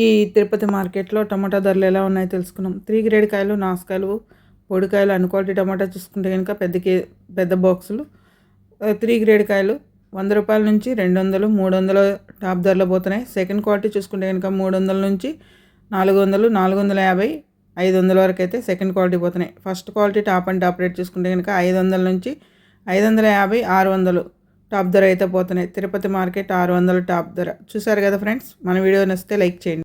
ఈ తిరుపతి మార్కెట్లో టమాటా ధరలు ఎలా ఉన్నాయో తెలుసుకున్నాం. త్రీ గ్రేడ్ కాయలు నాసుకాయలు పొడికాయలు అన్ క్వాలిటీ టమాటా చూసుకుంటే కనుక పెద్ద కే పెద్ద బాక్సులు. త్రీ గ్రేడ్ కాయలు వంద రూపాయల నుంచి రెండు వందలు మూడు వందల టాప్ ధరలో పోతున్నాయి. సెకండ్ క్వాలిటీ చూసుకుంటే కనుక మూడు వందల నుంచి నాలుగు వందలు నాలుగు వందల యాభై ఐదు వందల వరకు అయితే సెకండ్ క్వాలిటీ పోతున్నాయి. First quality top and top rate చూసుకుంటే కనుక ఐదు వందల నుంచి ఐదు వందల యాభై ఆరు వందలు టాప్ ధర అయితే పోతున్నాయి. తిరుపతి మార్కెట్ ఆరు వందల టాప్ ధర. చూసారు కదా ఫ్రెండ్స్? మన వీడియో నచ్చితే లైక్ చేయండి.